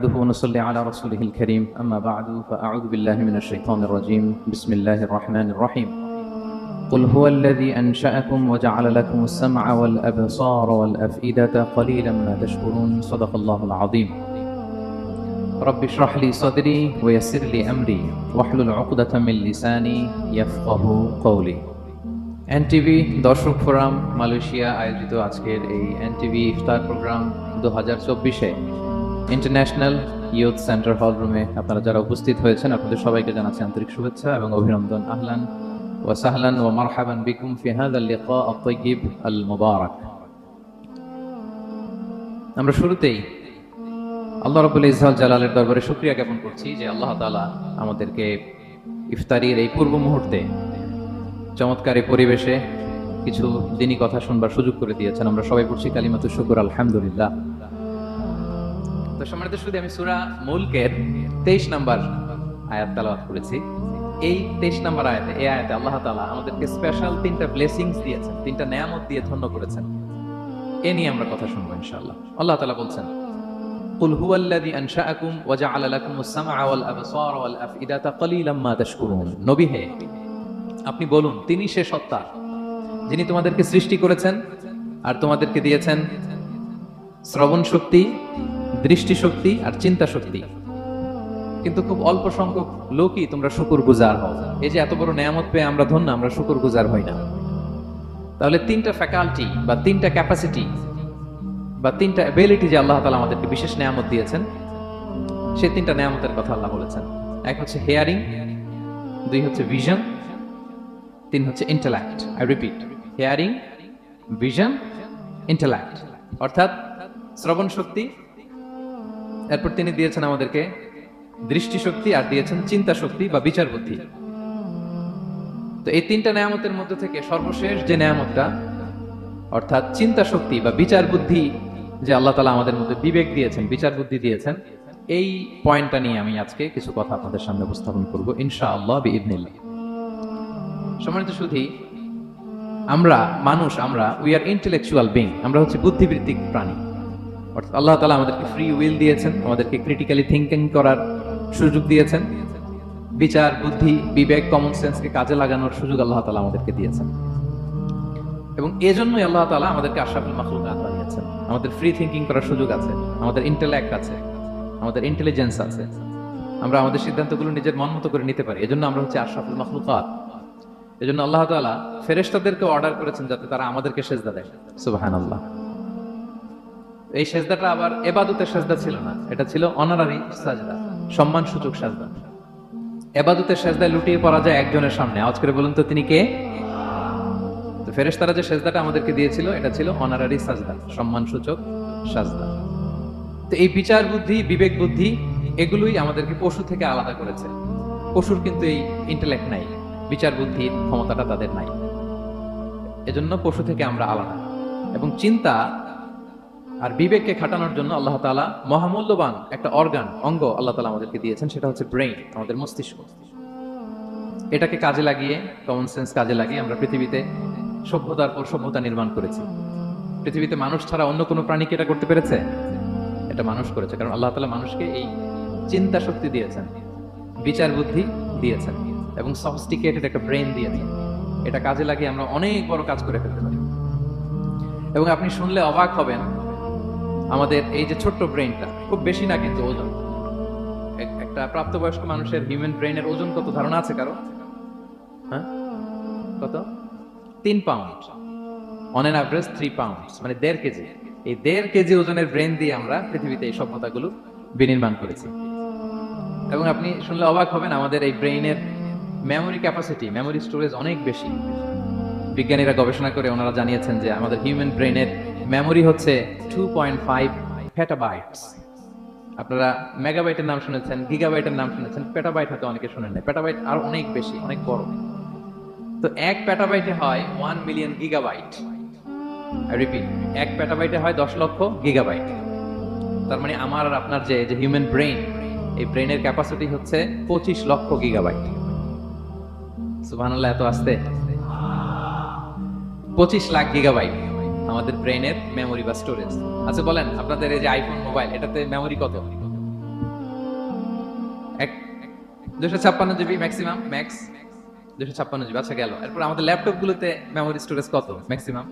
نحمده ونصلي على رسوله الكريم أما بعد فأعوذ بالله من الشيطان الرجيم بسم الله الرحمن الرحيم قل هو الذي أنشأكم وجعل لكم السمع والأبصار والأفئدة قليلا ما تشكرون صدق الله العظيم رب اشرح لي صدري ويسر لي أمري واحلل عقدة من لساني يفقه قولي NTV দর্শক forum Malaysia আয়োজিত আজকের এই এনটিভি ইফতার প্রোগ্রাম দু হাজার চব্বিশে ইন্টারন্যাশনাল ইউথ সেন্টার হল রুমে আপনারা যারা উপস্থিত হয়েছেন, আপনাদের সবাইকে জানাচ্ছি আন্তরিক শুভেচ্ছা এবং অভিনন্দন। আহলান ওয়া সাহলান ওয়া মারহাবান বিকুম ফি হাদা লিকা আল মুবারাক আমরা শুরুতেই আল্লাহ রাব্বুল ইজ্জাত জালালের দরবারে শুকরিয়া জ্ঞাপন করছি যে আল্লাহ তাআলা আমাদেরকে ইফতারির এই পূর্ব মুহূর্তে চমৎকার পরিবেশে কিছু দিনই কথা শুনবার সুযোগ করে দিয়েছেন। আমরা সবাই পড়ছি কালিমাতু শুকুর, আলহামদুলিল্লাহ। তো সম্মানিত শুধু আমি সুরা মুলকের তেইশ নাম্বার আয়াত তালাওয়াত করেছি এই তেইশ নাম্বার আয়াতে এই আয়াতে আল্লাহ তাআলা আমাদেরকে স্পেশাল তিনটা ব্লেসিংস দিয়েছেন তিনটা নেয়ামত দিয়ে ধন্য করেছেন এ নিয়ে আমরা কথা শুনবো ইনশাআল্লাহ আল্লাহ তাআলা বলছেন قل هو الذي أنشأكم وجعل لكم السمع والأبصار والأفئدة قليلا ما تشكرون নবী হে আপনি বলুন তিনি সে সত্তা যিনি তোমাদেরকে সৃষ্টি করেছেন আর তোমাদেরকে দিয়েছেন শ্রবণ শক্তি দৃষ্টি শক্তি আর চিন্তা শক্তি কিন্তু খুব অল্প সংখ্যক লোকই তোমরা শুকুর গুজার হও। এই যে এত বড় নেয়ামত পেয়ে আমরা ধন্য, আমরা শুকুর গুজার হই না। তাহলে তিনটা ফ্যাকাল্টি বা তিনটা ক্যাপাসিটি বা তিনটা এবিলিটি যে আল্লাহ তালা আমাদেরকে বিশেষ নেয়ামত দিয়েছেন সে তিনটা নেয়ামতের কথা আল্লাহ বলেছেন। এক হচ্ছে হেয়ারিং দুই হচ্ছে ভিশন তিন হচ্ছে intellect I repeat hearing vision intellect অর্থাৎ শ্রবণ শক্তি এরপর তিনি দিয়েছেন আমাদেরকে দৃষ্টি শক্তি আর দিয়েছেন চিন্তা শক্তি বা বিচার বুদ্ধি। তো এই তিনটা নেয়ামতের মধ্যে থেকে সর্বশেষ যে নেয়ামতটা, অর্থাৎ চিন্তা শক্তি বা বিচার বুদ্ধি যে আল্লাহ তালা আমাদের মধ্যে বিবেক দিয়েছেন, বিচার বুদ্ধি দিয়েছেন, এই পয়েন্টটা নিয়ে আমি আজকে কিছু কথা আপনাদের সামনে উপস্থাপন করব ইনশা আল্লাহ বিদিনিল্লাহ সম্মানিত আমরা, মানুষ আমরা উই আর ইন্টেলেকচুয়াল বিং আমরা হচ্ছে বুদ্ধিবৃত্তিক প্রাণী। অর্থাৎ আল্লাহ তালা আমাদেরকে ফ্রি উইল দিয়েছেন, আমাদেরকে ক্রিটিক্যালি থিঙ্কিং করার সুযোগ দিয়েছেন। বিচার, বুদ্ধি, বিবেক কমন সেন্সকে কাজে লাগানোর সুযোগ আল্লাহ তালা আমাদেরকে দিয়েছেন। এবং এজন্যই আল্লাহ তালা আমাদেরকে আশরাফুল মাখলুক বানিয়েছেন আমাদের ফ্রি থিঙ্কিং করার সুযোগ আছে, আমাদের ইন্টেলেক্ট আছে, আমাদের ইন্টেলিজেন্স আছে। আমরা আমাদের সিদ্ধান্তগুলো নিজের মন মতো করে নিতে পারি। এজন্য আমরা হচ্ছে আশরাফুল মাখলুকাত। এজন্য আল্লাহ তাআলা ফেরেশতাদেরকে অর্ডার করেছেন যাতে তারা আমাদেরকে সেজদা দেয়। সুবহানাল্লাহ। এই সেজদাটা আবার এবাদতের সেজদা ছিল না। এটা ছিল অনারারি সাজদা সম্মান সূচক সাজদা। এবাদতের সেজদায় লুটিয়ে পড়া যায় একজনের সামনে। আওয়াজ করে বলুন তো, তিনি কে? তো ফেরেশতারা যে সেজদাটা আমাদেরকে দিয়েছিল, এটা ছিল অনারারি সাজদা সম্মান সূচক সাজদা। তো এই বিচার বুদ্ধি, বিবেক বুদ্ধি, এগুলোই আমাদেরকে পশু থেকে আলাদা করেছে। পশুর কিন্তু এই ইন্টেলেক্ট নাই, বিচার বুদ্ধির ক্ষমতাটা তাদের নাই। এজন্য পশু থেকে আমরা আলাদা। এবং চিন্তা আর বিবেককে খাটানোর জন্য আল্লাহ তালা মহামূল্যবান একটা অর্গান, অঙ্গ আল্লাহ তালা আমাদেরকে দিয়েছেন, সেটা হচ্ছে ব্রেইন, আমাদের মস্তিষ্ক। এটাকে কাজে লাগিয়ে কমন সেন্স কাজে লাগিয়ে আমরা পৃথিবীতে সভ্যতার পর সভ্যতা নির্মাণ করেছি। পৃথিবীতে মানুষ ছাড়া অন্য কোনো প্রাণীকে এটা করতে পেরেছে? এটা মানুষ করেছে, কারণ আল্লাহ তালা মানুষকে এই চিন্তা শক্তি দিয়েছেন, বিচার বুদ্ধি দিয়েছেন, এবং সফিস্টিকেটেড একটা ব্রেন দিয়েছেন। এটা কাজে লাগিয়ে আমরা অনেক বড় কাজ করে ফেলতে পারি। এবং আপনি শুনলে অবাক হবেন আমাদের এই যে ছোট্ট ব্রেনটা খুব বেশি না কিন্তু ওজন। একটা প্রাপ্তবয়স্ক মানুষের হিউম্যান ব্রেনের ওজন কত? ধারণা আছে কারও? হ্যাঁ? কত? তিন pound on an average three pound মানে দেড় কেজি। এই দেড় কেজি ওজনের ব্রেন দিয়ে আমরা পৃথিবীতে এই সভ্যতাগুলো বিনির্মাণ করেছি। এবং আপনি শুনলে অবাক হবেন, আমাদের এই ব্রেইনের মেমোরি ক্যাপাসিটি মেমোরি স্টোরেজ অনেক বেশি। বিজ্ঞানীরা গবেষণা করে ওনারা জানিয়েছেন যে আমাদের হিউম্যান ব্রেইনের মেমোরি হচ্ছে টু পয়েন্ট ফাইভ ফেটাবাইটস আপনারা মেগাবাইটের নাম শুনেছেন গিগাবাইটের নাম শুনেছেন পেটাবাইট হয়তো অনেকে শুনেন না পেটাবাইট আরও অনেক বেশি, অনেক বড়। তো এক পেটাবাইটে হয় ওয়ান মিলিয়ন গিগাবাইট রিপিট এক পেটাবাইটে হয় দশ লক্ষ গিগাবাইট তার মানে আমার আর আপনার যে যে হিউম্যান ব্রেইন এই ব্রেইনের ক্যাপাসিটি হচ্ছে পঁচিশ লক্ষ গিগাবাইট সুবহানাল্লাহ, এত আসতে? পঁচিশ লাখ গিগাবাইট আমাদের ব্রেনের মেমোরি বা স্টোরেজ আচ্ছা বলেন, আপনাদের এই যে আইফোন মোবাইল এটাতে মেমোরি কত? দুশো ছাপ্পান্ন জিবি ম্যাক্সিমাম ম্যাক্স দুশো ছাপ্পান্ন জিবি আচ্ছা গেল। এরপর আমাদের ল্যাপটপ গুলোতে মেমোরি স্টোরেজ কত ম্যাক্সিমাম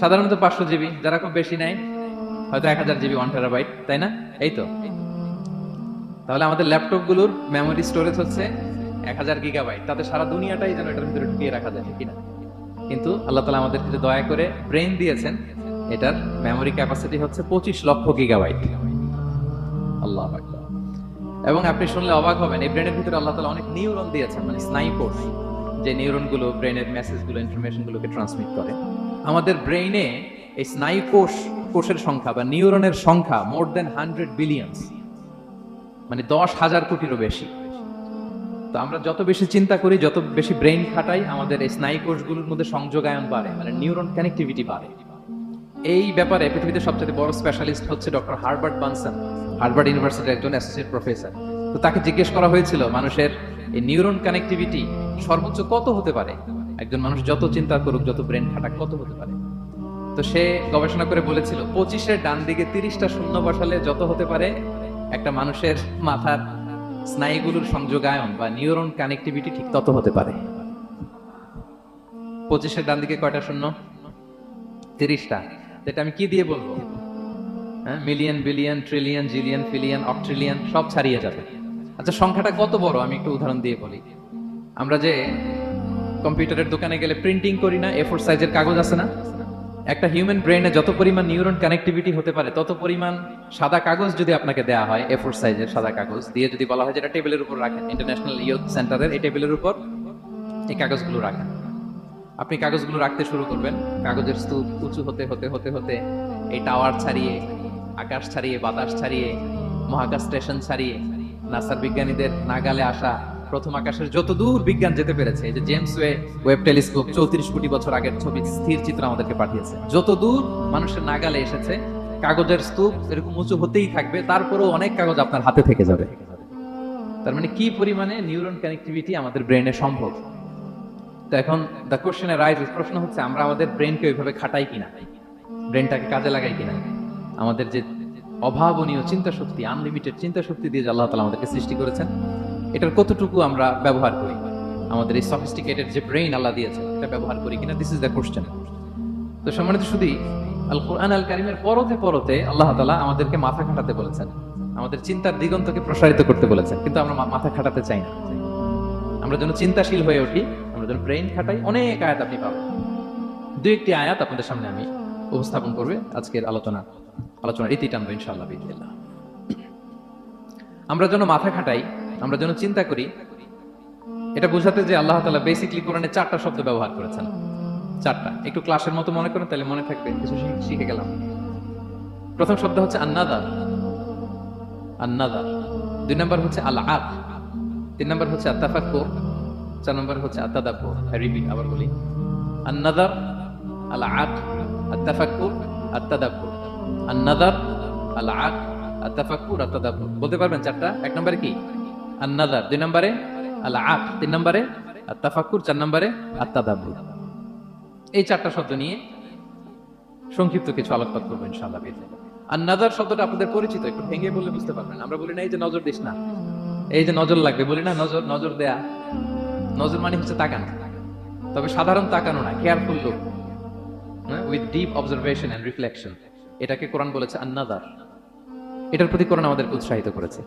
সাধারণত পাঁচশো জিবি যারা খুব বেশি নেয়, হয়তো এক হাজার জিবি ওয়ান টেরাবাইট তাই না? এই তো। তাহলে আমাদের ল্যাপটপগুলোর মেমোরি স্টোরেজ হচ্ছে এক হাজার গিগাবাইট তাতে সারা দুনিয়াটাই যেন এটার ভিতরে ঢুকিয়ে রাখা যায় কিনা কিন্তু আল্লাহ তালা আমাদের কাছে দয়া করে ব্রেন দিয়েছেন, এটার মেমোরি ক্যাপাসিটি হচ্ছে পঁচিশ লক্ষ গিগাবাইট আল্লাহ এবং আপনি শুনলে অবাক হবেন, এই ব্রেনের ভিতরে আল্লাহ তালা অনেক নিউরন দিয়েছেন মানে স্নাইপোর্স যে নিউরনগুলো ব্রেনের মেসেজগুলো ইনফরমেশন গুলোকে ট্রান্সমিট করে। আমাদের ব্রেইনে এই স্নায়ু কোষ, কোষের সংখ্যা বা নিউরনের সংখ্যা মোর দেন হান্ড্রেড বিলিয়ন্স মানে দশ হাজার কোটিরও বেশি। তো আমরা যত বেশি চিন্তা করি, যত বেশি ব্রেইন খাটাই, আমাদের এই স্নায়ু কোষগুলোর মধ্যে সংযোগায়ন বাড়ে মানে নিউরন কানেক্টিভিটি বাড়ে। এই ব্যাপারে পৃথিবীতে সবচেয়ে বড় স্পেশালিস্ট হচ্ছে ডক্টর হার্বার্ট বানসন হার্বার্ট ইউনিভার্সিটির একজন অ্যাসোসিয়েট প্রফেসর তো তাকে জিজ্ঞেস করা হয়েছিল, মানুষের এই নিউরন কানেক্টিভিটি সর্বোচ্চ কত হতে পারে? একজন মানুষ, যত চিন্তা করুক, যত ব্রেন খাটাক, কত হতে পারে? তো সে গবেষণা করে বলেছিল, পঁচিশের ডান দিকে তিরিশটা শূন্য বসালে যত হতে পারে, একটা মানুষের মাথার স্নায়ুগুলোর সংযোগায়ন বা নিউরন কানেক্টিভিটি ঠিক তত হতে পারে। পঁচিশের ডান দিকে কয়টা শূন্য? তিরিশটা। এটা আমি কি দিয়ে বলব? হ্যাঁ million, billion, trillion, zillion, fillion, octillion, সব ছাড়িয়ে যাবে। আচ্ছা সংখ্যাটা কত বড়? আমি একটু উদাহরণ দিয়ে বলি। আমরা যে কম্পিউটারের দোকানে গেলে প্রিন্টিং করি না এ ফোর সাইজের কাগজ আছে না? একটা হিউম্যান ব্রেনে যত পরিমাণ নিউরন কানেক্টিভিটি হতে পারে, তত পরিমাণ সাদা কাগজ যদি আপনাকে দেওয়া হয় এ ফোর সাইজের সাদা কাগজ, দিয়ে যদি বলা হয় যেটা টেবিলের উপর রাখেন ইন্টারন্যাশনাল ইয়ুথ সেন্টারের এই টেবিলের উপর এই কাগজগুলো রাখেন। আপনি কাগজগুলো রাখতে শুরু করবেন, কাগজের স্তূপ উঁচু হতে হতে হতে হতে, এই টাওয়ার ছাড়িয়ে, আকাশ ছাড়িয়ে, বাতাস ছাড়িয়ে, মহাকাশ স্টেশন ছাড়িয়ে নাসার বিজ্ঞানীদের নাগালে আসা প্রথম আকাশের যত দূর বিজ্ঞান যেতে পেরেছে, এই যে জেমস ওয়ে ওয়েব টেলিস্কোপ চৌত্রিশ কোটি বছর আগের ছবি, স্থির চিত্র আমাদেরকে পাঠিয়েছে। যত দূর মানুষের নাগালে এসেছে, কাগজের স্তূপ এরকম উঁচু হতেই থাকবে, তারপরেও অনেক কাগজ আপনার হাতে থেকে যাবে। তার মানে কি পরিমাণে নিউরন কানেক্টিভিটি আমাদের ব্রেনে সম্ভব? তো এখন দ্য কোশ্চেনে রাইজ প্রশ্ন হচ্ছে, আমরা আমাদের ব্রেনকে ওইভাবে খাটাই কিনা? ব্রেনটাকে কাজে লাগাই কিনা? আমাদের যে অভাবনীয় চিন্তা শক্তি আনলিমিটেড চিন্তা শক্তি দিয়ে আল্লাহ তালা আমাদেরকে সৃষ্টি করেছেন এটার কতটুকু আমরা ব্যবহার করি? আমাদের এই সফিস্টিকেটেড যে ব্রেইন আল্লাহ দিয়েছে, এটা ব্যবহার করি কিনা? দিস ইজ দ্য কোশ্চেন তো সম্মানিত শুধু আল কোরআন আল কারিমের পরতে পরতে আল্লাহ তালা আমাদেরকে মাথা খাটাতে বলেছেন। আমাদের চিন্তার দিগন্তকে প্রসারিত করতে বলেছেন, কিন্তু আমরা মাথা খাটাতে চাই না। আমরা যেন চিন্তাশীল হয়ে উঠি, আমরা যেন ব্রেইন খাটাই, অনেক আয়াত আপনি পাবেন। দু একটি আয়াত আপনাদের সামনে আমি উপস্থাপন করবে আজকের আলোচনা। আলোচনার ইতি টানবো ইনশাআল্লাহ আমরা যেন মাথা খাটাই আমরা যেন চিন্তা করি, এটা বোঝাতে যে আল্লাহ তালা বেসিকলি কোরআনে চারটা শব্দ ব্যবহার করেছেন। চারটা। একটু ক্লাসের মতো মনে করেন, তাহলে মনে থাকবে, কিছু শিখে- গেলাম। প্রথম শব্দ হচ্ছে আন্নাদার। আন্নাদার। দুই নম্বর হচ্ছে আল আক তিন নম্বর হচ্ছে আত্তাফাক্কুর। চার নম্বর হচ্ছে আত্তাদাব্বুর। রিপিট আবার বলি। আন্নাদার আল আক আত্তাফাক্কুর, আত্তাদাব্বুর। আন্নাদার আল আক আত্তাফাক্কুর, আত্তাদাব্বুর। বলতে পারবেন চারটা? এক নম্বরে কি? আন্নাদার দুই নম্বরে আল আক তিন নম্বরে আত্তাফাক্কুর চার নম্বরে আত্তাদাব্বুর এই চারটা শব্দ নিয়ে সংক্ষিপ্ত কিছু আলোকপাত করব ইনশাআল্লাহ বিদিল্লাহ। আর নাজার শব্দটা আপনাদের পরিচিত, একটু ভেঙে বললে বুঝতে পারবেন। আমরা বলি না, এই যে নজর দিস না। এই যে নজর লাগবে, বলি না, নজর নজর দেয়া। নজর মানে হচ্ছে তাকানো। তবে সাধারণ তাকানো না careful look with deep observation and reflection এটাকে কোরআন বলেছে আন্নাদার এটার প্রতি কোরআন আমাদেরকে উৎসাহিত করেছে।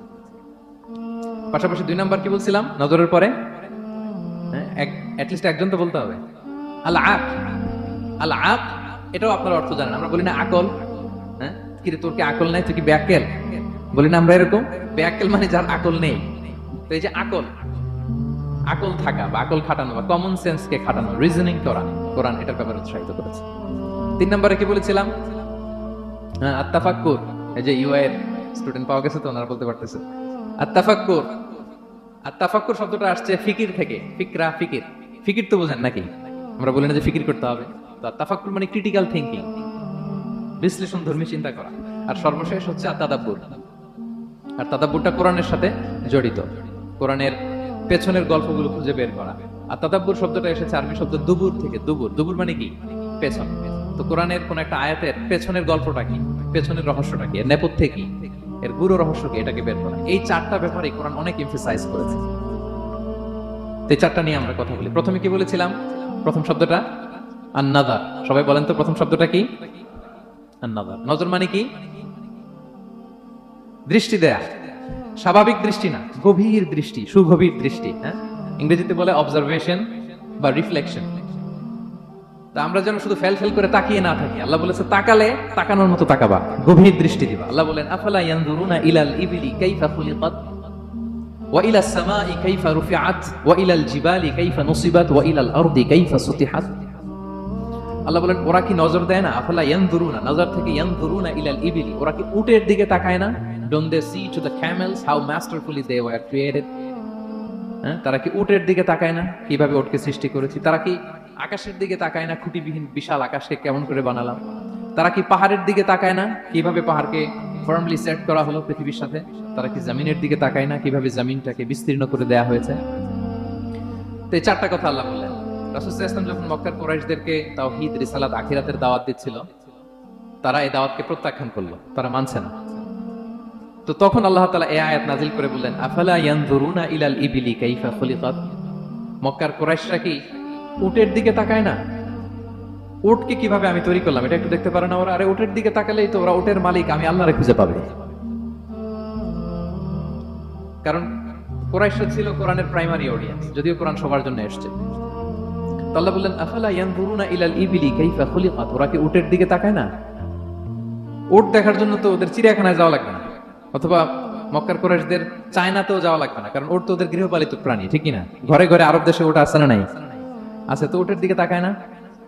পাশাপাশি দুই নাম্বার কি বলছিলাম? নজরের পরে? হ্যাঁ একজন তো বলতে হবে। আল আক আল আক এটাও অর্থ জানেন। আমরা বলি না আকল হ্যাঁ? কিরে তোর কি আকল নাই? তুই কি ব্যাকেল? বলি না আমরা এরকম। ব্যাকেল মানে যার আকল নেই। এই যে আকল আকল থাকা বা আকল খাটানো বা কমন সেন্সকে খাটানো রিজনিং করা, কোরআন এটার ব্যাপারে উৎসাহিত করেছে। তিন নম্বরে কি বলেছিলাম? হ্যাঁ আত্তাফাক্কুর, এই যে ইউআই স্টুডেন্ট পাওয়া গেছে তো, ওনারা বলতে পারতেছে। আত্তাফাক্কুর আত্তাফাক্কুর শব্দটা আসছে ফিকির থেকে। ফিকরা, ফিকির। ফিকির তো বোঝেন নাকি? আমরা বলি না যে ফিকির করতে হবে। তো তাফাক্কুর মানে ক্রিটিক্যাল থিঙ্কিং বিশ্লেষণ ধর্মী চিন্তা করা। আর সর্বশেষ হচ্ছে আত্মাদাব্বুর আর তাদাব্বুরটা কোরআনের সাথে জড়িত। কোরআনের পেছনের গল্পগুলো খুঁজে বের করা। আর তাদাব্বুর শব্দটা এসেছে আরবি শব্দ দুবুর থেকে। দুবুর দুবুর মানে কি? পেছন। তো কোরআনের কোন একটা আয়াতের পেছনের গল্পটা কি? পেছনের রহস্যটা কি? নেপথ্যে কি? এর গুরু রহস্য কি? এটাকে বের করা। এই চারটা ব্যাপারে কোরআন অনেক এমফেসাইজ করেছে। এই চারটা নিয়ে আমরা কথা বলি। প্রথমে কি বলেছিলাম? প্রথম শব্দটা আন্নাদার। সবাই বলেন তো প্রথম শব্দটা কি? আন্নাদার। নজর মানে কি? দৃষ্টি দেয়া। স্বাভাবিক দৃষ্টি না, গভীর দৃষ্টি, সুগভীর দৃষ্টি হ্যাঁ? ইংরেজিতে বলে অবজারভেশন বা রিফ্লেকশন তা আমরা যেন শুধু ফেল ফেল করে তাকিয়ে না থাকি। আল্লাহ বলেছে, তাকালে তাকানোর মতো তাকাবা, গভীর দৃষ্টি দিবা। আল্লাহ বলেন, আফালা ইয়ানজুরুনা ইলাল ইবিলি কাইফা খুলিকাত ওয়া ইলাস সামাই কাইফা রুফিআত ওয়া ইলাল জিবালি কাইফা নুসিবাত ওয়া ইলাল আরদি কাইফা সুতিহাত। আল্লাহ বলেন, ওরা কি নজর দেয় না? আফালা ইয়ানজুরুনা নজর থেকে ইয়ানজুরুনা ইলাল ইবিলি, ওরা কি উটের দিকে তাকায় না? Don't they see to the camels how masterfully they were created তারা কি উটের দিকে তাকায় না? কীভাবে ওটকে সৃষ্টি করেছি? তারা কি আকাশের দিকে তাকায় না, খুঁটিবিহীন বিশাল আকাশকে কেমন করে বানালাম? তারা কি পাহাড়ের দিকে তাকায় না? কীভাবে পাহাড়কে ফর্মলি সেট করা হলো পৃথিবীর সাথে? তারা কি জমিনের দিকে তাকায় না? কীভাবে জমিনটাকে বিস্তীর্ণ করে দেয়া হয়েছে? তো এই চারটা কথা আল্লাহ বললেন। রাসূল ইসলাম যখন মক্কার কোরাইশদেরকে তাওহীদ, রিসালাত, আখিরাতের দাওয়াত দিচ্ছিল, তারা এই দাওয়াতকে প্রত্যাখ্যান করল। তারা মানছে না। তো তখন আল্লাহ তালা এ আয়াত নাজিল করে বললেন, আফালা ইয়ানজুরুনা ইলাল ইবিলি কাইফা খুলিকাত? মক্কার কোরাইশরা কি উটের দিকে তাকায় না। উটকে কীভাবে আমি তৈরি করলাম, এটা একটু দেখতে পারে না ওরা? আরে, উটের দিকে তাকালেই তো ওরা উটের মালিক, আমি আল্লাহরে খুঁজে পাবে। কারণ কোরাইশরা ছিল কোরআনের প্রাইমারি অডিয়েন্স যদিও কোরআন সবার জন্য এসছে। আল্লাহ বললেন, আফালা ইয়ানজুরুনা ইলাল ইবিলি কাইফা খুলিকাত? ওরা কি উটের দিকে তাকায় না? উট দেখার জন্য তো ওদের চিড়িয়াখানায় যাওয়া লাগবে না। অথবা মক্কার কোরাইশদের চায়নাতেও যাওয়া লাগবে না, কারণ ওট তো ওদের গৃহপালিত প্রাণী ঠিকই না? ঘরে ঘরে আরব দেশে ওটা আছে না নাই? আছে তো উটের দিকে তাকায় না?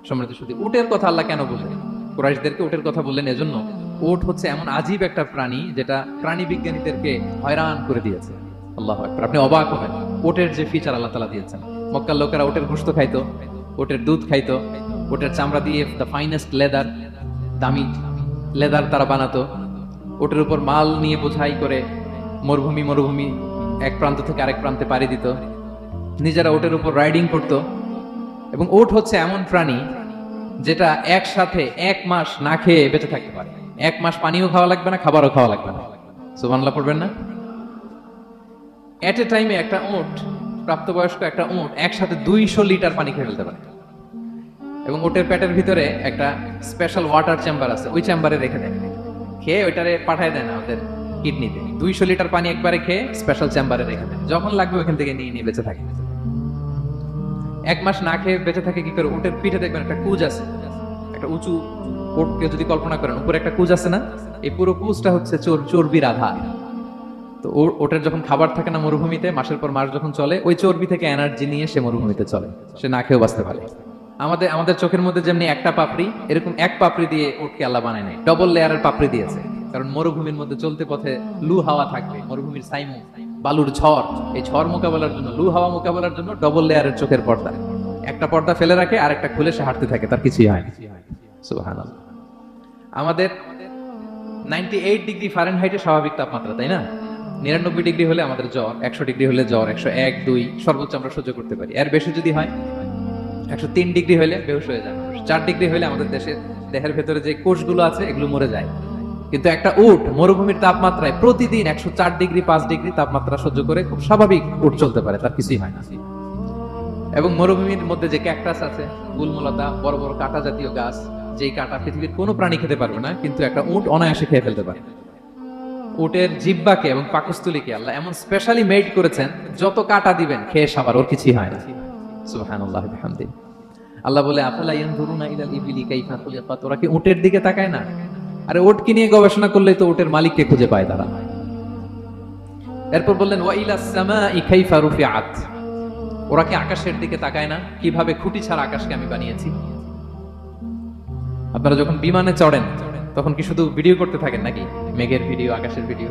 সমৃদ্ধ শুধু উটের কথা আল্লাহ কেন বললেন? কুরাইশদেরকে উটের কথা বললেন এজন্য। উট হচ্ছে এমন আজীব একটা প্রাণী যেটা প্রাণী বিজ্ঞানীদেরকে হয়রান করে দিয়েছে। আল্লাহ আপনি অবাক হবেন। উটের যে ফিচার আল্লাহ তালা দিয়েছেন। মক্কার লোকেরা উটের গোস্ত খাইতো, উটের দুধ খাইতো, উটের চামড়া দিয়ে দ্য ফাইনেস্ট লেদার দামি লেদার তারা বানাতো। ওটের উপর মাল নিয়ে বোঝাই করে মরুভূমি মরুভূমি, এক প্রান্ত থেকে আরেক প্রান্তে পাড়ি দিত। নিজেরা ওটের উপর রাইডিং করতো। এবং ওট হচ্ছে এমন প্রাণী যেটা একসাথে এক মাস না খেয়ে বেঁচে থাকতে পারে। এক মাস পানিও খাওয়া লাগবে না, খাবারও খাওয়া লাগবে না। সুবহানাল্লাহ পড়বেন না? এট এ টাইমে একটা ওট প্রাপ্তবয়স্ক একটা ওট একসাথে দুইশো লিটার পানি খেয়ে ফেলতে পারে। এবং ওটের পেটের ভিতরে একটা স্পেশাল ওয়াটার চেম্বার আছে, ওই চেম্বারে রেখে দেয়। খেয়ে ওইটারে পাঠায় দেয় না ওদের কিডনিতে। দুইশো লিটার পানি একবারে খেয়ে স্পেশাল চেম্বারে রেখে দেয়। যখন লাগবে ওইখান থেকে নিয়ে নিয়ে বেঁচে থাকে। এক মাস না খেয়ে বেঁচে থাকে কি করে? উটের পিঠে দেখবেন একটা কুজ আছে। একটা উঁচু উটকে যদি কল্পনা করেন, উপরে একটা কুজ আছে না? এই পুরো কুজটা হচ্ছে চোর চর্বির আধার। তো ওটার যখন খাবার থাকে না মরুভূমিতে, মাসের পর মাস যখন চলে, ওই চর্বি থেকে এনার্জি নিয়ে সে মরুভূমিতে চলে। সে না খেয়েও বাঁচতে পারে। আমাদের আমাদের চোখের মধ্যে যেমনি একটা পাপড়ি, এরকম এক পাপড়ি দিয়ে উটকে আল্লাহ বানায় নাই ডবল লেয়ারের পাপড়ি দিয়েছে। কারণ মরুভূমির মধ্যে চলতে পথে লু হাওয়া থাকবে, মরুভূমির সাইমু বালুর ঝড়। এই ঝড় মোকাবেলার জন্য, লু হাওয়া মোকাবেলার জন্য ডবল লেয়ারের চোখের পর্দা। একটা পর্দা ফেলে রাখে আর একটা খুলে সে হাঁটতে থাকে, তার কিছুই হয় আমাদের নাইনটি এইট ডিগ্রি ফারেনহাইটে স্বাভাবিক তাপমাত্রা, তাই না? নিরানব্বই ডিগ্রি হলে আমাদের জ্বর, একশো ডিগ্রি হলে জ্বর, একশো এক, দুই, সর্বোচ্চ আমরা সহ্য করতে পারি। এর বেশি যদি হয়, একশো তিন ডিগ্রি হলে বেহুশ হয়ে যায়। চার ডিগ্রি হলে আমাদের দেশের, দেহের ভেতরে যে কোষগুলো আছে, এগুলো মরে যায়। কিন্তু একটা উট মরুভূমির তাপমাত্রায় প্রতিদিন একশো চার ডিগ্রি, পাঁচ ডিগ্রি তাপমাত্রা সহ্য করে খুব স্বাভাবিক উট চলতে পারে, তার কিছুই হয় না। এবং মরুভূমির মধ্যে যে ক্যাকটাস আছে, গুলমলতা, বড় বড় কাটা জাতীয় গাছ, যেই কাটা পৃথিবীর কোনো প্রাণী খেতে পারবে না, কিন্তু একটা উট অনায়াসে খেয়ে ফেলতে পারে। উটের জিব্বাকে এবং পাকস্থলীকে আল্লাহ এমন স্পেশালি মেড করেছেন, যত কাটা দিবেন, খেয়ে সাবার ওর কিছুই হয় না। সুবহানাল্লাহ আল্লাহ বলে, আফালা ইয়ানজুরুনা ইলাল ইবিলি কাইফা খুলিকাত? ওরা কি উটের দিকে তাকায় না? আরে উটকে নিয়ে গবেষণা করলে তো উটের মালিককে খুঁজে পায় তারা। এরপর বললেন ওরা কি আকাশের দিকে তাকায় না? কীভাবে খুঁটি ছাড়া আকাশকে আমি বানিয়েছি? আপনারা যখন বিমানে চড়েন, তখন কি শুধু ভিডিও করতে থাকেন নাকি? মেঘের ভিডিও, আকাশের ভিডিও।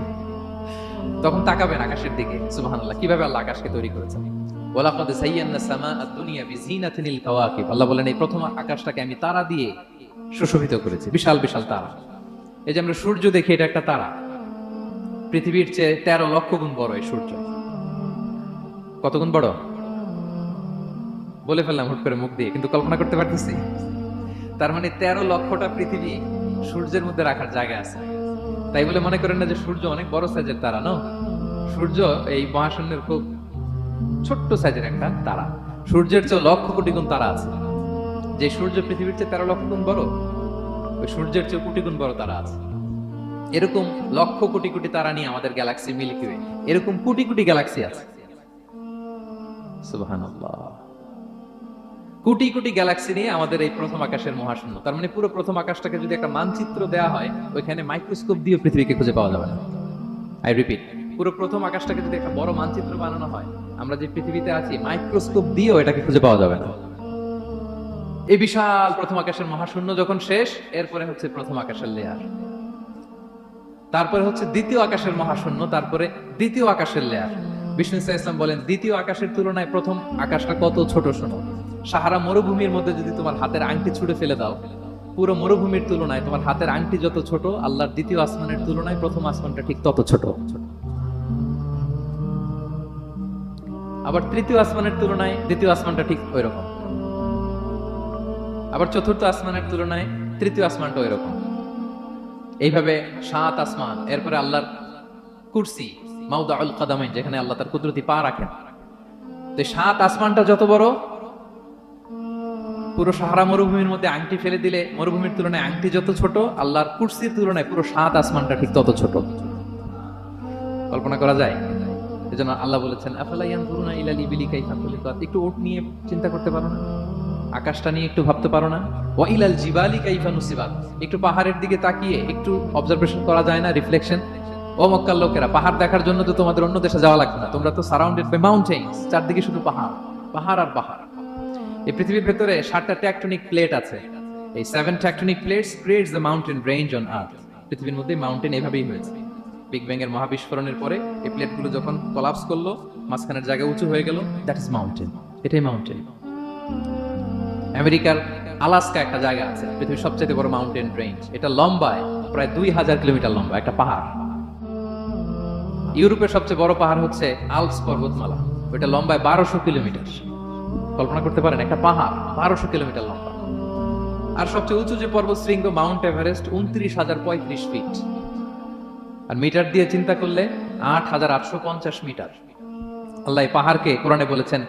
তখন তাকাবেন আকাশের দিকে। সুবহানাল্লাহ, কীভাবে আল্লাহ আকাশকে তৈরি করেছেন? ওয়ালাকাদ সাইয়্যানা সামা আদ-দুনিয়া বিজিনাতিনিল কাওয়াকিব। আল্লাহ বলেন এই প্রথম আকাশটাকে আমি তারা দিয়ে সুশোভিত করেছি। বিশাল বিশাল তারা। এই যে আমরা সূর্য দেখি, এটা একটা তারা। পৃথিবীর চেয়ে তেরো লক্ষ গুণ বড় এই সূর্য। কত গুণ বড়? বলে ফেললাম হুট করে মুখ দিয়ে, কিন্তু কল্পনা করতে পারতেছি। তার মানে তেরো লক্ষটা পৃথিবী সূর্যের মধ্যে রাখার জায়গা আছে। তাই বলে মনে করেন না যে সূর্য অনেক বড় সাইজের তারা নো সূর্য এই মহাশূন্যের খুব ছোট্ট সাইজের একটা তারা। সূর্যের চেয়ে লক্ষ কোটি গুণ তারা আছে। যে সূর্য পৃথিবীর চেয়ে তেরো লক্ষ গুণ বড় ওই সূর্যের চেয়ে কোটি গুণ বড় তারা আছে। এরকম লক্ষ কোটি কোটি তারা নিয়ে আমাদের গ্যালাক্সি মিল্কি ওয়ে। এরকম কোটি কোটি গ্যালাক্সি আছে। কোটি কোটি গ্যালাক্সি নিয়ে আমাদের এই প্রথম আকাশের মহাশূন্য। তার মানে পুরো প্রথম আকাশটাকে যদি একটা মানচিত্র দেওয়া হয়, ওইখানে মাইক্রোস্কোপ দিয়ে পৃথিবীকে খুঁজে পাওয়া যাবে না। আই রিপিট পুরো প্রথম আকাশটাকে যদি একটা বড় মানচিত্র বানানো হয়, আমরা যে পৃথিবীতে আছি মাইক্রোস্কোপ দিয়েও এটাকে খুঁজে পাওয়া যাবে না। এই বিশাল প্রথম আকাশের মহাশূন্য যখন শেষ, এরপরে হচ্ছে প্রথম আকাশের লেয়ার তারপরে হচ্ছে দ্বিতীয় আকাশের মহাশূন্য, তারপরে দ্বিতীয় আকাশের লেয়ার বিষ্ণু ইসা ইসলাম বলেন, দ্বিতীয় আকাশের তুলনায় প্রথম আকাশটা কত ছোট শোনো। সাহারা মরুভূমির মধ্যে যদি তোমার হাতের আংটি ছুড়ে ফেলে দাও, পুরো মরুভূমির তুলনায় তোমার হাতের আংটি যত ছোট, আল্লাহর দ্বিতীয় আসমানের তুলনায় প্রথম আসমানটা ঠিক তত ছোট। আবার তৃতীয় আসমানের তুলনায় দ্বিতীয় আসমানটা ঠিক ওই রকম আবার চতুর্থ আসমানের তুলনায় তৃতীয় আসমানটা ওই রকম এইভাবে সাত আসমান, এরপরে আল্লাহর কুরসি মাউদাউল কাদামাইন, যেখানে আল্লাহ তার কুদরতি পা রাখেন। তো সাত আসমানটা যত বড়, পুরো সাহারা মরুভূমির মধ্যে আংটি ফেলে দিলে মরুভূমির তুলনায় আংটি যত ছোট, আল্লাহর কুরসির তুলনায় পুরো সাত আসমানটা ঠিক তত ছোট। কল্পনা করা যায়? এজন্য আল্লাহ বলেছেন, আফালা ইয়ানজুরুনা ইলাল খুলিকাত? একটু ওট নিয়ে চিন্তা করতে পারো না? আকাশটা নিয়ে একটু ভাবতে পারো না? ওয়া ইলাল জিবালি কাইফা নুসিবাত। একটু পাহাড়ের দিকে তাকিয়ে একটু অবজারভেশন করা যায় না রিফ্লেকশন ও মক্কার লোকেরা, পাহাড় দেখার জন্য তো তোমাদের অন্য দেশে যাওয়া লাগবে না। তোমরা তো সারাউন্ডেড বাই মাউন্টেন্স চারদিকে শুধু পাহাড়। পাহাড় আর পাহাড়। এই পৃথিবীর ভেতরে সাতটা ট্যাকটনিক প্লেট আছে। এই seven tectonic plates creates the mountain range on earth পৃথিবীর মধ্যে মাউন্টেন এভাবেই হয়েছে। বিগ ব্যাং এর মহাবিস্ফোরণের পরে এই প্লেটগুলো যখন কলাপস করল, মাঝখানের জায়গা উঁচু হয়ে গেল দ্যাট ইজ মাউন্টেন এটাই মাউন্টেন আমেরিকার আলাস্কা একটা জায়গা আছে, পৃথিবীর সবচেয়ে বড় মাউন্টেন রেঞ্জ এটা লম্বায় প্রায় দুই হাজার কিলোমিটার লম্বা, একটা পাহাড়। ইউরোপের সবচেয়ে বড় পাহাড় হচ্ছে আলপস পর্বতমালা। ওইটা লম্বায় বারোশো কিলোমিটার। কল্পনা করতে পারেন, একটা পাহাড় বারোশো কিলোমিটার লম্বা। আর সবচেয়ে উঁচু যে পর্বত শৃঙ্গ মাউন্ট এভারেস্ট, উনত্রিশ হাজার পঁয়ত্রিশ ফিট। আর মিটার দিয়ে চিন্তা করলে আট হাজার আটশো পঞ্চাশ মিটার। আল্লাহ পাহাড়কে কোরআনে বলেছেন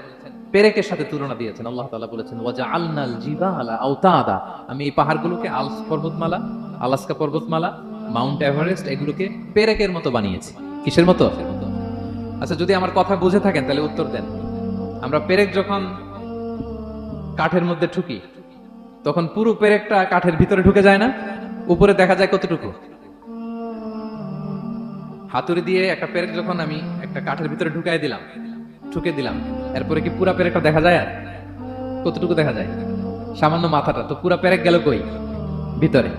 পেরেকের সাথে তুলনা দিয়েছেন। আল্লাহ তাআলা বলেছেন ওয়াজা আলনাল জিবালা আওতাদা। আমি এই পাহাড়গুলোকে আলস পর্বতমালা, আলাস্কা পর্বতমালা, মাউন্ট এভারেস্ট, এগুলোকে পেরেকের মতো বানিয়েছি। কিসের মতো? আচ্ছা যদি আমার কথা বুঝে থাকেন, তাহলে উত্তর দেন। আমরা পেরেক যখন কাঠের মধ্যে ঠুকি, তখন পুরো পেরেকটা কাঠের ভিতরে ঢুকে যায় না? উপরে দেখা যায় কতটুকু? হাতুড়ি দিয়ে একটা পেরেক যখন আমি একটা কাঠের ভিতরে ঢুকাই দিলাম ঠুকে দিলাম। এরপরে কি পুরা পেরেকটা দেখা যায় আর? কতটুকু দেখা যায়? সামান্য মাথাটা। তো পুরা পেরেক গেল কই? ভিতরে।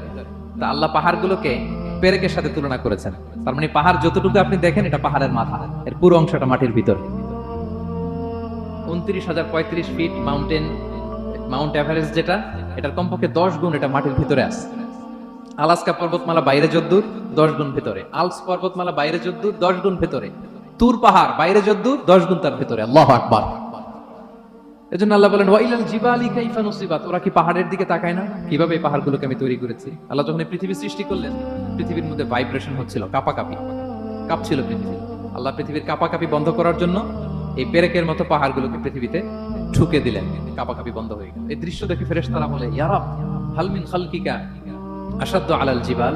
তা আল্লাহ পাহাড়গুলোকে পেরেকের সাথে তুলনা করেছেন। তার মানে পাহাড় যতটুকু আপনি দেখেন, এটা পাহাড়ের মাথা। এর পুরো অংশটা মাটির ভিতরে। উনত্রিশ হাজার পঁয়ত্রিশ ফিট মাউন্টেন, মাউন্ট এভারেস্ট যেটা, এটার কমপক্ষে দশ গুণ এটা মাটির ভিতরে আছে। আলাস্কা পর্বতমালা বাইরে যদ্দূর, দশ গুণ ভেতরে। আলস পর্বতমালা বাইরে যদ্দূর, দশ গুণ ভেতরে। তুর পাহাড়, বাইরে যদ্দূর, দশ গুণ তার ভেতরে। আল্লাহ আকবার। এজন্য আল্লাহ বলেন ওয়াইলাল জিবালি কাইফা নুসিবাত। ওরা কি পাহাড়ের দিকে তাকায় না? কীভাবে এই পাহাড়গুলোকে আমি তৈরি করেছি? আল্লাহ যখন পৃথিবী সৃষ্টি করলেন, পৃথিবীর মধ্যে ভাইব্রেশন হচ্ছিল, কাপাকাপি। কাঁপছিল পৃথিবী। আল্লাহ পৃথিবীর কাপাকাপি বন্ধ করার জন্য এই পেরেকের মতো পাহাড়গুলোকে পৃথিবীতে ঠুকে দিলেন। কাপাকাপি বন্ধ হয়ে গেল। এই দৃশ্য দেখে ফেরেশতারা বলে ইয়ারাব হালমিন খালকিকা আসাদ্দ আলাল জিবাল?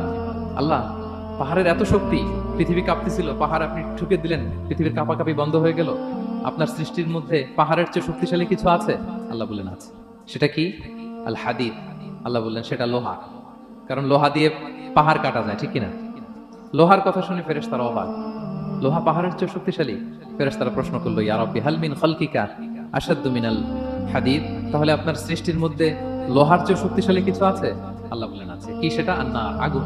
আল্লাহ, পাহাড়ের এত শক্তি পৃথিবী কাঁপতেছিল, পাহাড় আপনি ঠুকে দিলেন, পৃথিবীর কাঁপাকাঁপি বন্ধ হয়ে গেল। আপনার সৃষ্টির মধ্যে পাহাড়ের চেয়ে শক্তিশালী কিছু আছে? আল্লাহ বললেন, আছে। সেটা কি? আল হাদিদ। আল্লাহ বললেন, সেটা লোহা। কারণ লোহা দিয়ে পাহাড় কাটা যায়, ঠিক কিনা? লোহার কথা শুনে ফেরেস তারা অবাক। লোহা পাহাড়ের চেয়ে শক্তিশালী? ফেরেস তারা প্রশ্ন করল ইয়ারব্বি হালমিন খালকিকা আসাদ্দু মিনাল হাদিদ? তাহলে আপনার সৃষ্টির মধ্যে লোহার চেয়ে শক্তিশালী কিছু আছে? আল্লাহ বললেন, আছে। কি সেটা? না আগুন।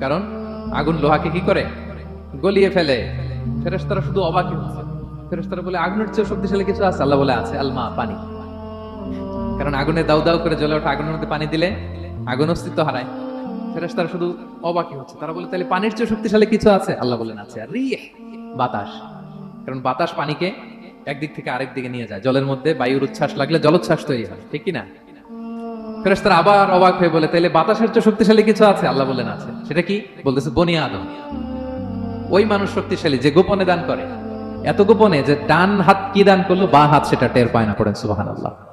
কারণ আগুন লোহাকে কি করে? গলিয়ে ফেলে। ফেরেশতারা শুধু অবাকই হচ্ছে। ফেরেশতারা বলে, আগুনের চেয়ে শক্তিশালী কিছু আছে? আল্লাহ বলে, আছে, আলমা, পানি। কারণ আগুনে দাউ দাউ করে জ্বলে ওঠা আগুনের মধ্যে পানি দিলে আগুন অস্তিত্ব হারায়। ফেরেশতারা শুধু অবাকই হচ্ছে। তারা বলে তাহলে পানির চেয়ে শক্তিশালী কিছু আছে? আল্লাহ বলেন, আছে। আর বাতাস। কারণ বাতাস পানিকে একদিক থেকে আরেক দিকে নিয়ে যায়। জলের মধ্যে বায়ুর উচ্ছ্বাস লাগলে জলোচ্ছ্বাস তৈরি হয়। ঠিক কি না ফেরেশতারা আবার অবাক হয়ে বলে তাহলে বাতাসের চেয়ে শক্তিশালী কিছু আছে? আল্লাহ বলেন আছে। সেটা কি? বলতেছে, বনি আদম। ওই মানুষ শক্তিশালী যে গোপনে দান করে। এত গোপনে যে ডান হাত কি দান করল, বা হাত সেটা টের পায় না পড়েন সুবাহ আল্লাহ